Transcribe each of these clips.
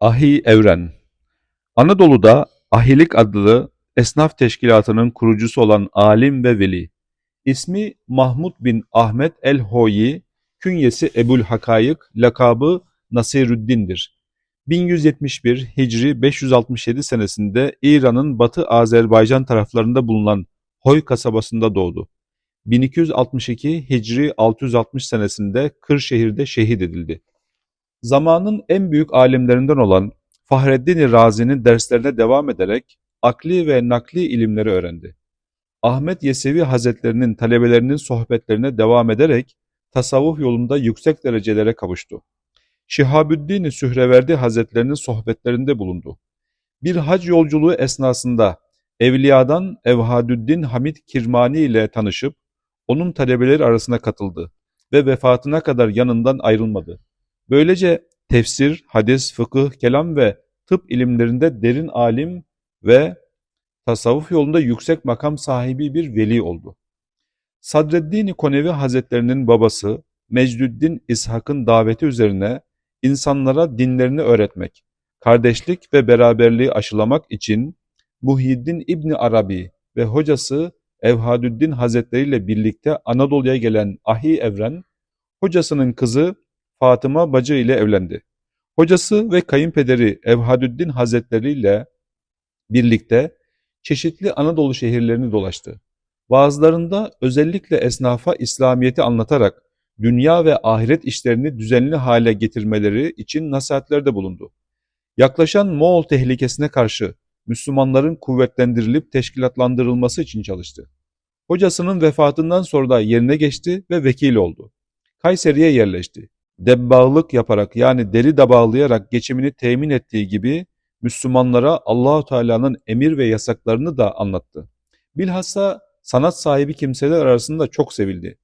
Ahi Evren Anadolu'da Ahilik adlı esnaf teşkilatının kurucusu olan alim ve veli. İsmi Mahmud bin Ahmet el-Hoyi, künyesi Ebul Hakayık, lakabı Nasirüddin'dir. 1171 Hicri 567 senesinde İran'ın Batı Azerbaycan taraflarında bulunan Hoy kasabasında doğdu. 1262 Hicri 660 senesinde Kırşehir'de şehit edildi. Zamanın en büyük alimlerinden olan Fahreddin Razi'nin derslerine devam ederek akli ve nakli ilimleri öğrendi. Ahmet Yesevi Hazretlerinin talebelerinin sohbetlerine devam ederek tasavvuf yolunda yüksek derecelere kavuştu. Şihabüddin Sühreverdi Hazretlerinin sohbetlerinde bulundu. Bir hac yolculuğu esnasında Evliya'dan Evhadüddin Hamid Kirmani ile tanışıp onun talebeleri arasına katıldı ve vefatına kadar yanından ayrılmadı. Böylece tefsir, hadis, fıkıh, kelam ve tıp ilimlerinde derin alim ve tasavvuf yolunda yüksek makam sahibi bir veli oldu. Sadreddin Konevi Hazretlerinin babası Mecdüddin İshak'ın daveti üzerine insanlara dinlerini öğretmek, kardeşlik ve beraberliği aşılamak için Muhyiddin İbni Arabi ve hocası Evhadüddin Hazretleri ile birlikte Anadolu'ya gelen Ahi Evren, hocasının kızı Fatıma Bacı ile evlendi. Hocası ve kayınpederi Evhadüddin Hazretleri ile birlikte çeşitli Anadolu şehirlerini dolaştı. Bazılarında özellikle esnafa İslamiyet'i anlatarak dünya ve ahiret işlerini düzenli hale getirmeleri için nasihatlerde bulundu. Yaklaşan Moğol tehlikesine karşı Müslümanların kuvvetlendirilip teşkilatlandırılması için çalıştı. Hocasının vefatından sonra da yerine geçti ve vekil oldu. Kayseri'ye yerleşti. Debbağlık yaparak yani deli dabağlayarak geçimini temin ettiği gibi Müslümanlara Allahu Teala'nın emir ve yasaklarını da anlattı. Bilhassa sanat sahibi kimseler arasında çok sevildi.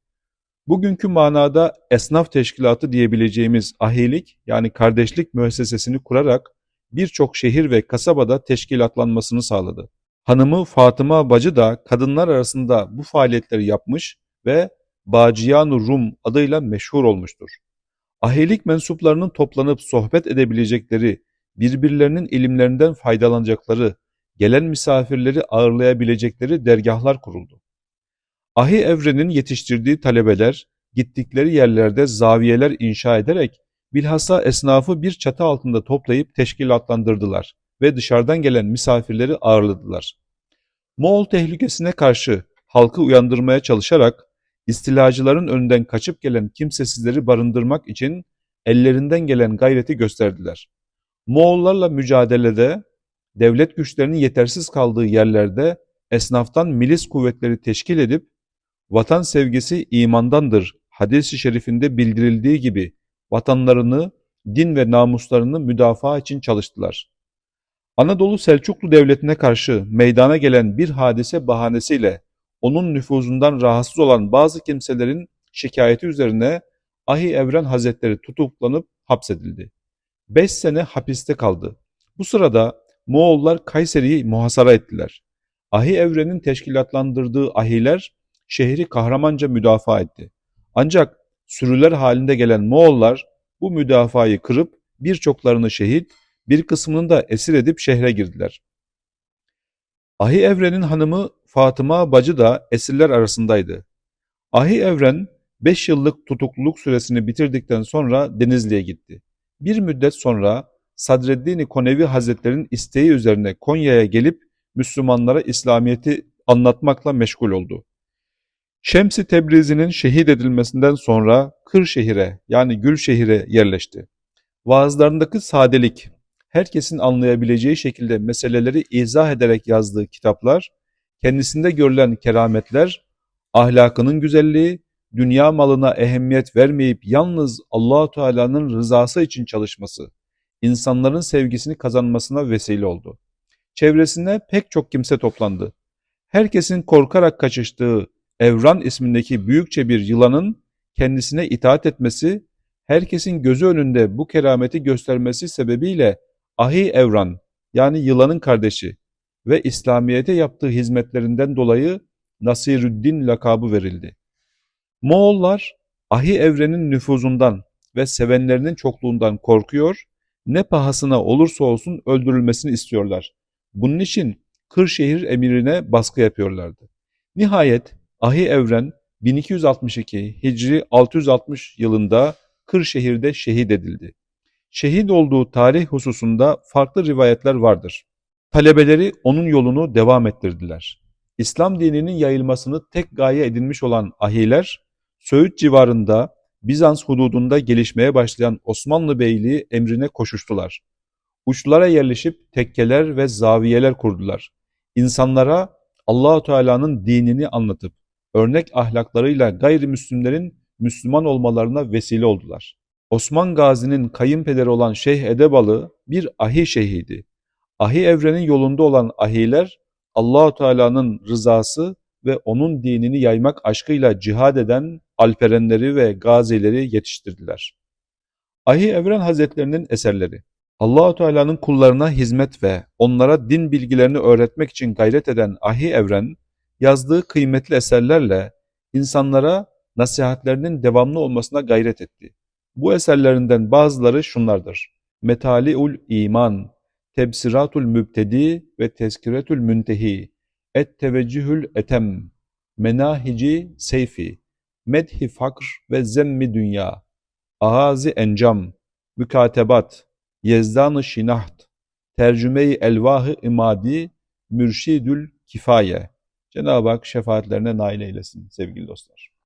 Bugünkü manada esnaf teşkilatı diyebileceğimiz ahilik yani kardeşlik müessesesini kurarak birçok şehir ve kasabada teşkilatlanmasını sağladı. Hanımı Fatıma Bacı da kadınlar arasında bu faaliyetleri yapmış ve Bacıyan-ı Rum adıyla meşhur olmuştur. Ahilik mensuplarının toplanıp sohbet edebilecekleri, birbirlerinin ilimlerinden faydalanacakları, gelen misafirleri ağırlayabilecekleri dergahlar kuruldu. Ahi Evren'in yetiştirdiği talebeler, gittikleri yerlerde zaviyeler inşa ederek bilhassa esnafı bir çatı altında toplayıp teşkilatlandırdılar ve dışarıdan gelen misafirleri ağırladılar. Moğol tehlikesine karşı halkı uyandırmaya çalışarak istilacıların önünden kaçıp gelen kimsesizleri barındırmak için ellerinden gelen gayreti gösterdiler. Moğollarla mücadelede devlet güçlerinin yetersiz kaldığı yerlerde esnaftan milis kuvvetleri teşkil edip vatan sevgisi imandandır hadis-i şerifinde bildirildiği gibi vatanlarını, din ve namuslarını müdafaa için çalıştılar. Anadolu Selçuklu Devleti'ne karşı meydana gelen bir hadise bahanesiyle onun nüfuzundan rahatsız olan bazı kimselerin şikayeti üzerine Ahi Evren Hazretleri tutuklanıp hapsedildi. Beş sene hapiste kaldı. Bu sırada Moğollar Kayseri'yi muhasara ettiler. Ahi Evren'in teşkilatlandırdığı ahiler şehri kahramanca müdafaa etti. Ancak sürüler halinde gelen Moğollar bu müdafayı kırıp birçoklarını şehit, bir kısmını da esir edip şehre girdiler. Ahi Evren'in hanımı Fatıma Bacı da esirler arasındaydı. Ahi Evren 5 yıllık tutukluluk süresini bitirdikten sonra Denizli'ye gitti. Bir müddet sonra Sadreddin Konevi Hazretleri'nin isteği üzerine Konya'ya gelip Müslümanlara İslamiyet'i anlatmakla meşgul oldu. Şems-i Tebrizi'nin şehit edilmesinden sonra Kırşehir'e yani Gülşehir'e yerleşti. Vaazlarındaki sadelik, herkesin anlayabileceği şekilde meseleleri izah ederek yazdığı kitaplar, kendisinde görülen kerametler, ahlakının güzelliği, dünya malına ehemmiyet vermeyip yalnız Allahu Teala'nın rızası için çalışması, insanların sevgisini kazanmasına vesile oldu. Çevresine pek çok kimse toplandı. Herkesin korkarak kaçıştığı Evran ismindeki büyükçe bir yılanın kendisine itaat etmesi, herkesin gözü önünde bu kerameti göstermesi sebebiyle Ahi Evran yani yılanın kardeşi ve İslamiyet'e yaptığı hizmetlerinden dolayı Nasirüddin lakabı verildi. Moğollar Ahi Evren'in nüfuzundan ve sevenlerinin çokluğundan korkuyor, ne pahasına olursa olsun öldürülmesini istiyorlar. Bunun için Kırşehir emirine baskı yapıyorlardı. Nihayet Ahi Evren 1262 Hicri 660 yılında Kırşehir'de şehit edildi. Şehit olduğu tarih hususunda farklı rivayetler vardır. Talebeleri onun yolunu devam ettirdiler. İslam dininin yayılmasını tek gaye edinmiş olan ahiler, Söğüt civarında Bizans hududunda gelişmeye başlayan Osmanlı Beyliği emrine koşuştular. Uçlara yerleşip tekkeler ve zaviyeler kurdular. İnsanlara Allahu Teala'nın dinini anlatıp örnek ahlaklarıyla gayrimüslimlerin Müslüman olmalarına vesile oldular. Osman Gazi'nin kayınpederi olan Şeyh Edebalı bir ahi şeyhiydi. Ahi evrenin yolunda olan ahiler Allahu Teala'nın rızası ve onun dinini yaymak aşkıyla cihad eden alperenleri ve gazileri yetiştirdiler. Ahi Evren Hazretlerinin eserleri Allahu Teala'nın kullarına hizmet ve onlara din bilgilerini öğretmek için gayret eden Ahi Evren yazdığı kıymetli eserlerle insanlara nasihatlerinin devamlı olmasına gayret etti. Bu eserlerinden bazıları şunlardır. Metaliul İman, Tebsiratul Mübtedi ve Tezkiretül Müntehi, Et Teveccühül Etem, Menahici Seyfi, Medhi Fakr ve Zemmi Dünya, Ahazi Encam, Mükatebat, Yezdan-ı Şinaht, Tercüme-i Elvah-ı İmadi, Mürşidül Kifaye. Cenab-ı Hak şefaatlerine nail eylesin sevgili dostlar.